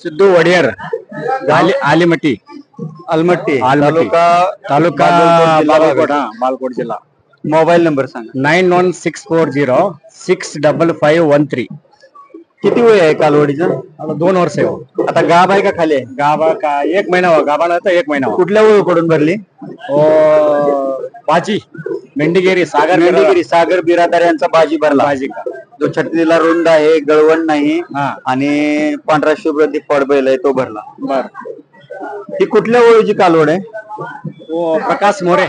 सिद्धू वडियर आली आलीमठी अलमट्टी आलमट्टी. तालुका तालुका बागलकोट, जिल्हा बागलकोट हा, बागलकोट जिल्हा मोबाईल नंबर सांगा nine one six four zero six double five one three किती वय आहे कालवडीचं? आता दोन वर्ष आहे. हो. आता गाभ आहे का खाली? आहे गाभा का? एक महिना हो गाभा तर एक महिना हो कुठल्या ओळखकडून भरली? ओ, बाजी मेंढीगिरी सागर मेंढीगिरी सागर बिरादार यांचा बाजी भरला. बाजी का? जो छत्तीला रुंद आहे गळवण नाही हा. आणि पांढरा शुभ्र फड बैल आहे तो भरला. बर. ही कुठल्या ओळीची कालवड आहे? ओ प्रकाश मोरे.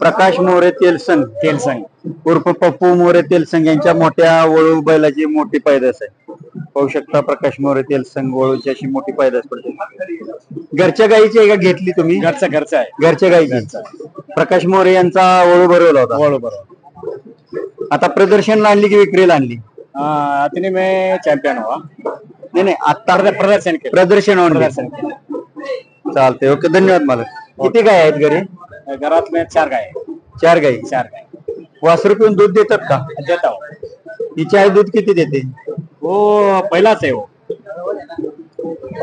प्रकाश मोरे तेलसंग. तेलसंग. उर्फ पप्पू मोरे तेलसंग यांच्या मोठ्या वळू बैलाची मोठी पैदास आहे. पाहू शकता प्रकाश मोरे तेलसंग वळूची अशी मोठी पैदास पडते. घरच्या गाईची आहे का घेतली तुम्ही? घरचं घरचं आहे. घरच्या गाईची. प्रकाश मोरे यांचा वळू भरवला होता. बरोबर बरोबर आता प्रदर्शनला आणली की विक्रीला आणली? हा, अतनी में चॅम्पियन हुआ नाही नाही आता प्रद- प्रदर्शन केलं. प्रदर्शन प्रदर्शन केलं. चालते ओके धन्यवाद मला किती गाय आहेत घरी? घरात में चार गाय आहे. चार गाई चार गाय. वासरू पिऊन दूध देतात का? देता हूँ हिची आई दूध किती देते? वो पहिलाच आहे वो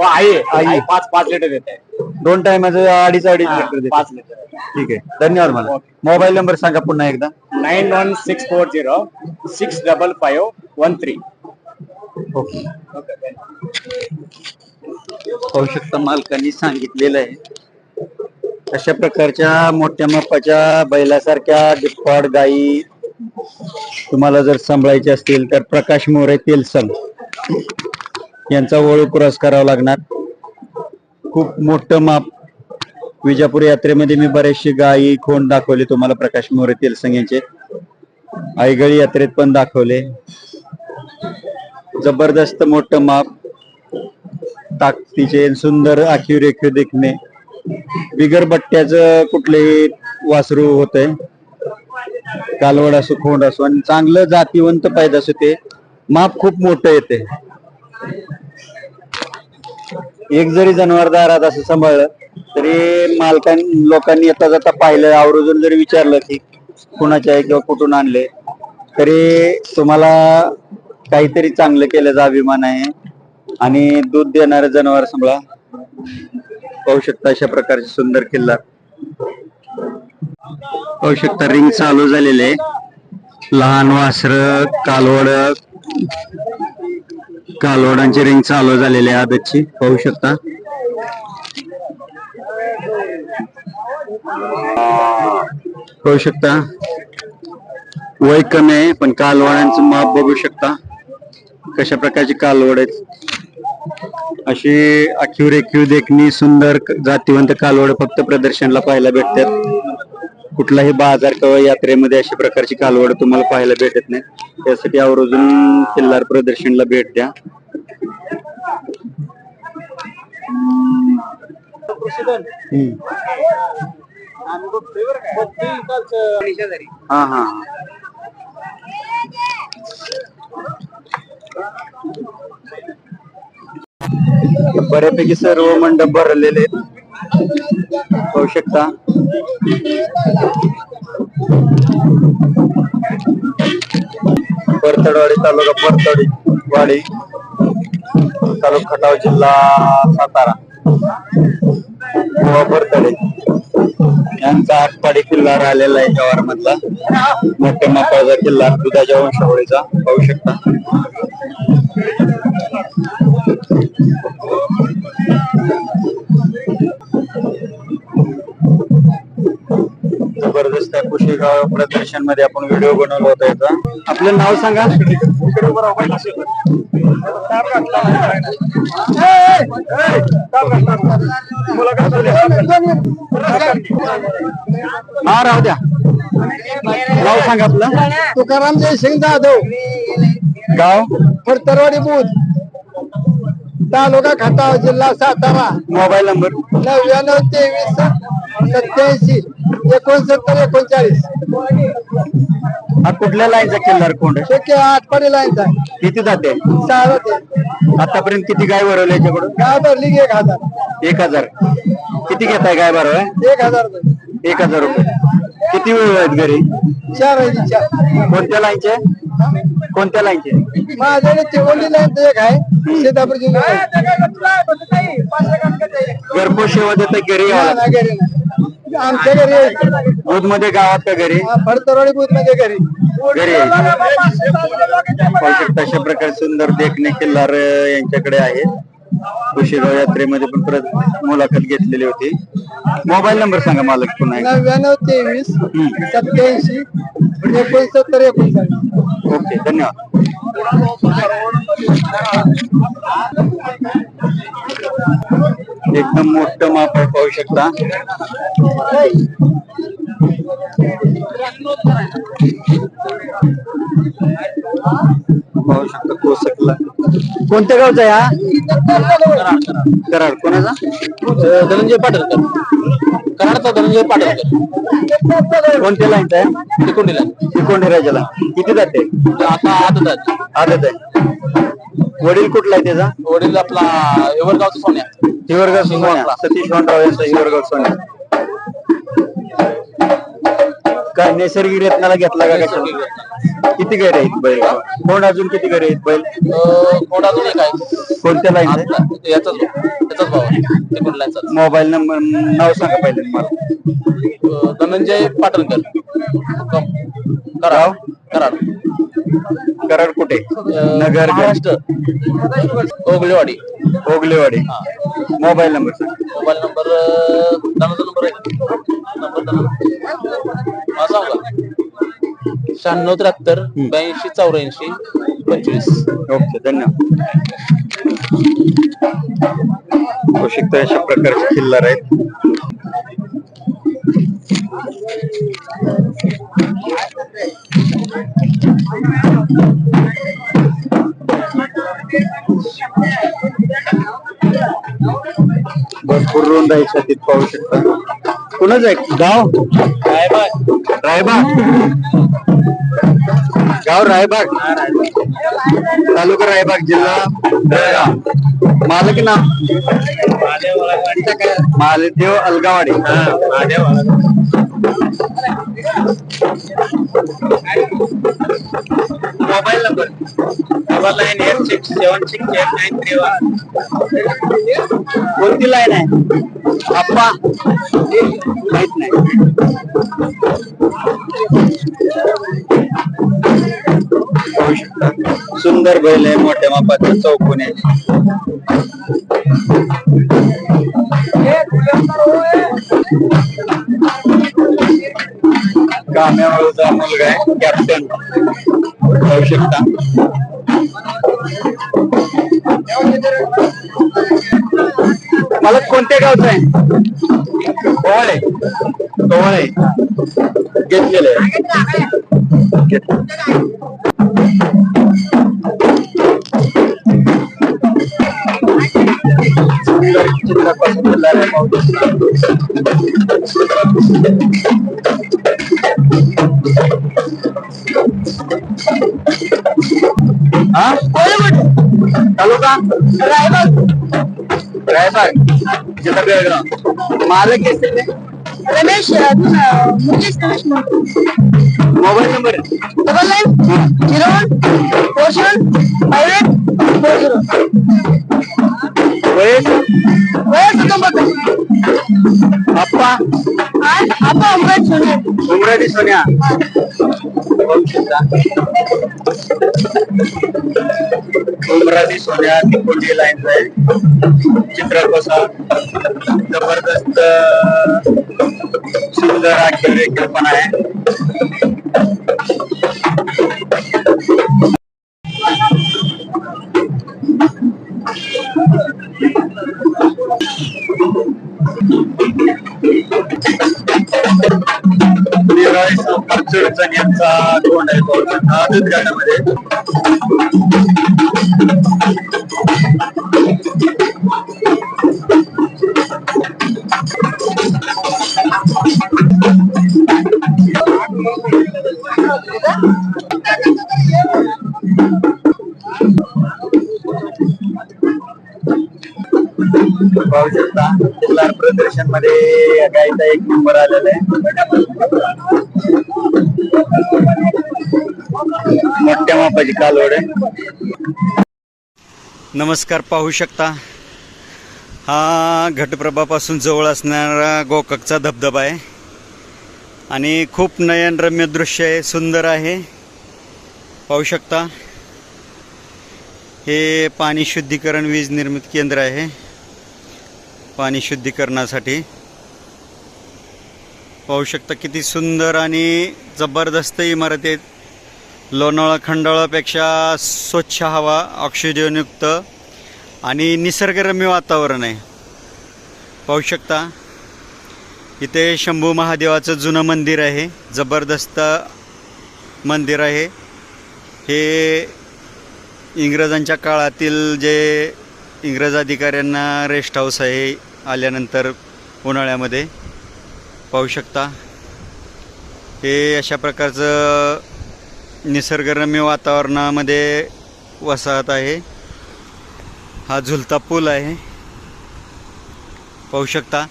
आई आहे. आई. आई पाच पाच लिटर देते आहे. दोन टायमाचं अडीच अडीच हा, लिटर देते. पाच लिटर ठीक आहे. धन्यवाद मला. मोबाईल नंबर सांगा पुन्हा एकदा. Nine one six four zero six double five one three okay पाहू शकता मालकांनी सांगितलेलं आहे. अशा प्रकारच्या मोठ्या मापाच्या बैलासारख्या डिप्पाड गाई तुम्हाला जर सांभाळायचे असतील तर प्रकाश मोरे तेलसंग यांचा ओळख पुरस्कारावा लागणार. खूप मोठं माप विजापूर यात्रेमध्ये मी बरेचसे गायी खोंड दाखवले तुम्हाला प्रकाश मोरे तेलसंग यांचे. आईगळी यात्रेत पण दाखवले. जबरदस्त मोठं माप ताकदीचे सुंदर आखीव रेखीव देखणे. बिगर बट्ट्याचं कुठलेही वासरू होतंय. कालवड असो खोंड असो आणि चांगलं जातीवंत पैदास होते. ते माप खूप मोठं येते. एक जरी जनावर दारात असं सांभाळलं तरी मालकां लोकांनी येता जाता पाहिलं आवर्जून जरी विचारलं की कुणाच्या आहे किंवा कुठून आणले तरी तुम्हाला काहीतरी चांगलं केल्याचा अभिमान आहे. आणि दूध देणारं जनावर सांभाळा. पाहू शकता अशा प्रकारचे सुंदर किल्ला. शकता रिंग चालू झालेले लहान वासर कालवड. कालवडांची रिंग चालू झालेली आहे आदतची. पाहू शकता. पाहू शकता. वय कमी आहे पण कालवडांचं माप बघू शकता. कशा प्रकारची कालवड आहेत. अशी आखीव रेखीव देखणी सुंदर जातीवंत कालवड फक्त प्रदर्शनला पाहायला भेटतात. कुठलाही बाजार किंवा यात्रेमध्ये अशा प्रकारची कालवड तुम्हाला पाहायला भेटत नाही त्यासाठी आवर्जून किल्लार प्रदर्शनला भेट द्या. हा हा. बऱ्यापैकी सर्व मंडप भरलेले पाहू शकता. परतडवाडी तालुका परतडी वाडी तालुका खटाव जिल्हा सातारा. गोवा परतडे यांचा आटपाडी किल्ला राहिलेला आहे जवार मधला. मोठ्या मापाचा किल्ला दुधाच्या वंशावळीचा. पाहू शकता. जबरदस्त कुशेगाव प्रदर्शनमध्ये आपण व्हिडिओ बनवला होता याचा. आपलं नाव सांगा. हा राहू द्या. नाव सांगा आपलं. तुकाराम जयसिंग जाधव. गाव? फडतरवाडी बुध तालुका खटाव जिल्हा सातारा. Mobile number. नव्याण्णव तेवीस सत्याऐंशी एकोणसत्तर एकोणचाळीस. हा कुठल्या लाईनचा किल्लार कोंड आहे? शक्य आठपाडी लाईनचा किती जाते सहा आतापर्यंत किती गाय भरवल्या याच्याकडून? गाय भरली की एक हजार. एक हजार. किती घेताय गाय भरवाय एक हजार रुपये. एक हजार रुपये. किती वेळ आहेत घरी? चार आहे ती चार. कोणत्या लाईनचे? कोणत्या लाईनचे? माझ्याकडे चिवडली लाईनचं एक आहे सीतापूर जिल्हा घरपोच सेवा देता घरी. आमच्या घरी. दूधमध्ये गावात का घरी? हा, फडतरवाडी बुथमध्ये घरी. घरी आहे. पाहू शकता अशा प्रकारे सुंदर देखणे किल्लार यांच्याकडे आहे कुशेगाव यात्रेमध्ये पण परत मुलाखत घेतलेली होती. मोबाईल नंबर सांगा मालक पुन्हा एकदा. नव्याण्णव तेवीस सत्याऐंशी एकोणसत्तर एकोणचाळीस. ओके धन्यवाद. एकदम मोठं माप आहे पाहू शकता. पाहू शकता कोसकला कोणत्या गावचा आहे हा? कराड. कोणाचा? धनंजय पाटणकर कराडचा धनंजय पाटणकर कोणत्या लाईनचा आहे? तिकोंडीला तिकोंडी राजाला किती जाते आता आदत आहेत आदत आहे. वडील कुठला आहे त्याचा? वडील आपला एवरगावचा सोन्या. हिवरगाव सोन्या. सतीश वाणराव यांचा हिवरगाव सोन्या. काय? नैसर्गिक रत्नाला घेतला का कशा किती गैर आहेत बैल? कोण अजून किती गैर आहेत बैल? कोण अजून एक आहे? कोणत्या लाईन याचाच याचाच भाव आहे. मोबाईल नंबर नाव सांगा पहिले मला. धनंजय पाटणकर. कराड. कराड. कराड कुठे? अं, नगर महाराष्ट्र. ओगलेवाडी ओगलेवाडी मोबाईल नंबर सांगा. मोबाईल नंबर दनाचा नंबर आहे नंबर दना हा सांगा. शहाण्णव त्र्याहत्तर ब्याऐंशी चौऱ्याऐंशी पंचवीस. ओके धन्यवाद. होऊ शकतं अशा प्रकारचे किल्लार आहेत. भरपूर रुंद आहे छातीत पाहू शकता. कुणाच आहे? गाव? रायबाग. रायबाग गाव रायबाग. तालुका रायबाग जिल्हा जळगाव. मालक नाव? Maldev Algawadi mobile number. Double nine eight six seven six eight nine three one कोणती लाईन आहे आप्पा. माहीत नाही. सुंदर बैल आहे मोठ्या मापाचा चौकून आहे. काम्यावळचा मुलगा आहे कॅप्टन पाहू शकता. मला कोणत्या गावचं आहे? कोवळे कोवळे घेतलेलं. हा? तालुका? रायबाग रायबाग जिल्हा बेळगाव मालक घेतले ते Ramesh Mukesh Ramesh mobile number double nine zero one four seven five eight four zero. वयस उमराटी सोन्या तिकोटी लाईन आहे चित्र कसा जबरदस्त सुंदर आखेल देखील पण आहे. चडचण यांचा आहे पाहू शकता आजच गाण्यामध्ये पाहू शकता प्रदर्शनमध्ये गायचा एक नंबर आलेला आहे. मोठ्या मापाची कालवड आहे. नमस्कार पाहू शकता. हा घटप्रभापासून जवळ असणारा गोकाकचा धबधबा आहे. आणि खूप नयनरम्य दृश्य आहे सुंदर आहे. पाहू शकता. हे पाणी शुद्धीकरण वीज निर्मिती केंद्र आहे. पाणी शुद्धीकरणासाठी पाहू शकता किती सुंदर आणि जबरदस्त इमारत आहेत. लोणावळा खंडाळापेक्षा स्वच्छ हवा ऑक्सिजनयुक्त आणि निसर्गरम्य वातावरण आहे. पाहू शकता इथे शंभू महादेवाचं जुनं मंदिर आहे. जबरदस्त मंदिर आहे. हे इंग्रजांच्या काळातील जे इंग्रज अधिकाऱ्यांना रेस्ट हाऊस आहे आल्यानंतर उन्हाळ्यामध्ये. पाहू शकता. हे अशा प्रकारचं निसर्गरम्य वातावरणामध्ये वसाहत आहे. हा झुलता पूल आहे. पाहू शकता.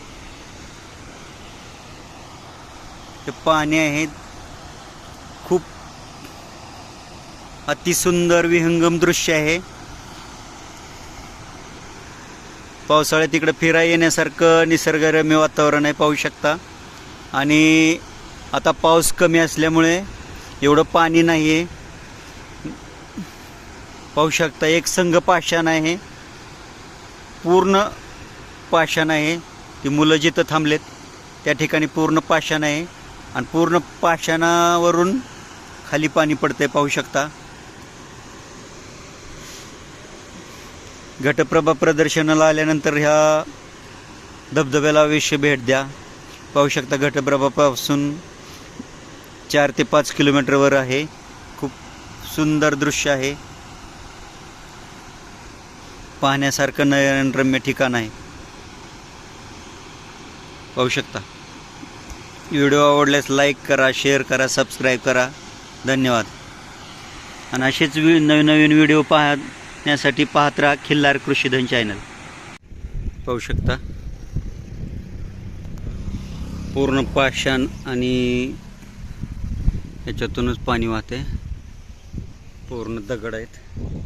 हे पाणी आहे. खूप अतिसुंदर विहंगम दृश्य आहे. पावसाळ्यात तिकडे फिराय येण्यासारखं निसर्गरम्य वातावरण आहे पाहू शकता. आणि आता पाऊस कमी असल्यामुळे एवढं पाणी नाही आहे पाहू शकता एक संघ पाषाण आहे. पूर्ण पाषाण आहे. ती मुलं जिथं थांबलेत त्या ठिकाणी पूर्ण पाषाण आहे. आणि पूर्ण पाषाणावरून खाली पाणी पडतंय पाहू शकता. घटप्रभा प्रदर्शनाला आल्यानंतर ह्या धबधब्याला अवश्य भेट द्या. पाहू शकता घटप्रभापासून चार ते पाच किलोमीटरवर आहे. खूप सुंदर दृश्य आहे. पाहण्यासारखं नयनरम्य ठिकाण आहे. पाहू शकता. व्हिडिओ आवडल्यास लाईक करा शेअर करा सबस्क्राईब करा. धन्यवाद. आणि असेच वि नवीन नवीन व्हिडिओ पाहण्यासाठी पाहत राहा खिल्लार कृषीधन चॅनल. पाहू शकता. पूर्ण पाषाण आणि याच्यातूनच पाणी वाहते. पूर्ण दगड आहेत.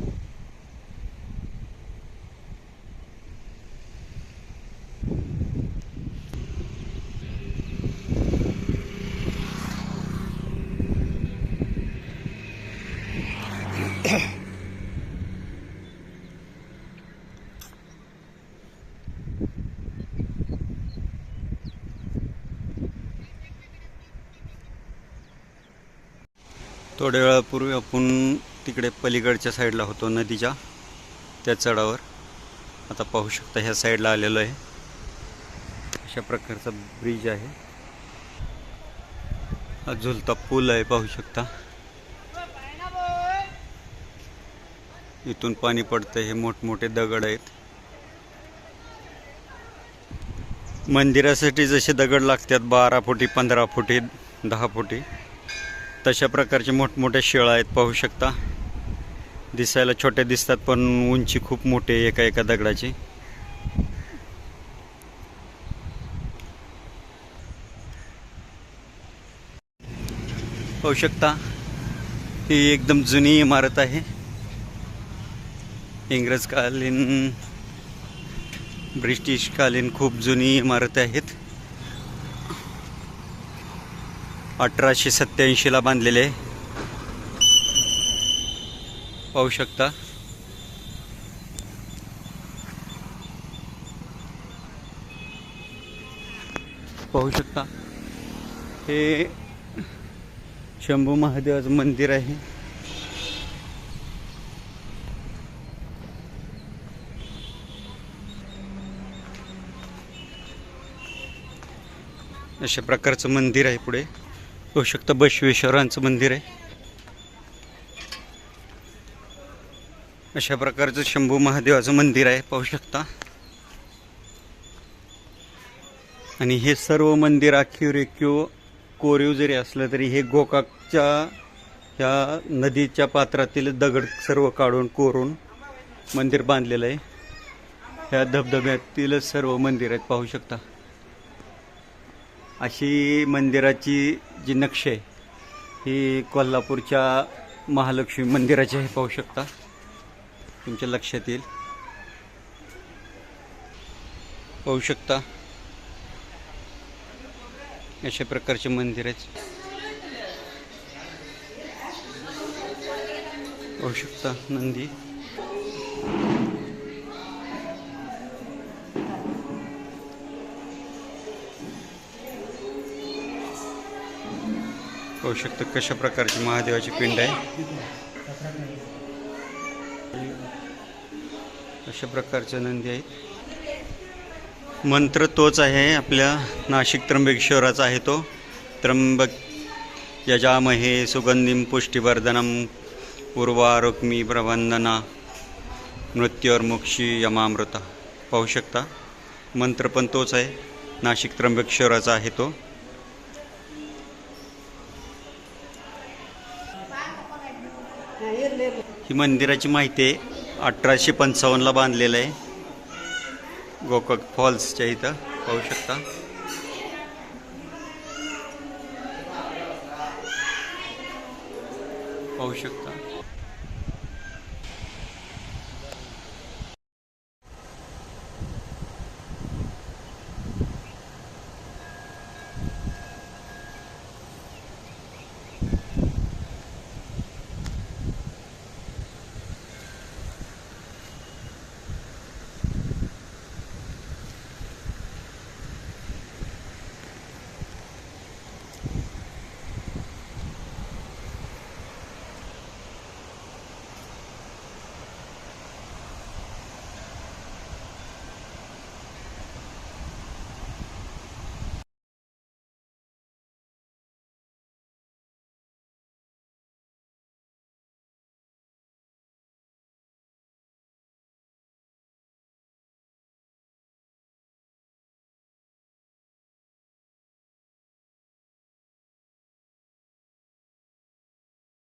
थोड्या वेळापूर्वी आपण तिकडे पलीकडच्या साईडला होतो नदीच्या त्या चढावर. आता पाहू शकता ह्या साईडला आलेलो आहे. अशा प्रकारचा ब्रिज आहे. हा झुलता पूल आहे पाहू शकता. इथून पाणी पडतं हे मोठमोठे दगड आहेत. मंदिरासाठी जसे दगड लागतात बारा फुटी पंधरा फुटी दहा फुटी. तशा प्रकारचे मोठमोठ्या शेळा आहेत पाहू शकता. दिसायला छोटे दिसतात पण उंची खूप मोठी आहे एका एका दगडाची. पाहू शकता ही एकदम जुनी इमारत आहे. इंग्रजकालीन ब्रिटिशकालीन खूप जुनी इमारत आहेत. अठराशे सत्याऐंशीला बांधलेले. पाहू शकता. पाहू शकता. हे शंभू महादेवाचं मंदिर आहे. अशा प्रकारचं मंदिर आहे पुढे. पाहू शकता. बसवेश्वरांचं मंदिर आहे. अशा प्रकारचं शंभू महादेवाचं मंदिर आहे पाहू शकता. आणि हे सर्व मंदिर आखीव रेखीव कोरीव जरी असलं तरी हे गोकाकच्या ह्या नदीच्या पात्रातील दगड सर्व काढून कोरून मंदिर बांधलेलं आहे. ह्या धबधब्यातील सर्व मंदिर आहेत पाहू शकता. अशी मंदिराची जी नक्षी आहे ही कोल्हापूरच्या महालक्ष्मी मंदिराचे हे पाहू शकता. तुमच्या लक्षात येईल. पाहू शकता. अशा प्रकारचे मंदिर आहेत. पाहू शकता नंदी. पाहू शकता कशा प्रकारची महादेवाची पिंड आहे. अशा प्रकारच्या नंदी आहेत. मंत्र तोच आहे आपल्या नाशिक त्र्यंबकेश्वराचा आहे तो. त्र्यंबक यजामहे सुगंधीम पुष्टिवर्धनम उर्वारुक्मी प्रबंधना मृत्युर्मुक्षी यमामृता. पाहू शकता. मंत्र पण तोच आहे. नाशिक त्र्यंबकेश्वराचा आहे तो. ही मंदिराची माहिती आहे. अठराशे पंचावन्नला बांधलेलं आहे. गोकक फॉल्सच्या इथं. पाहू शकता. पाहू शकता.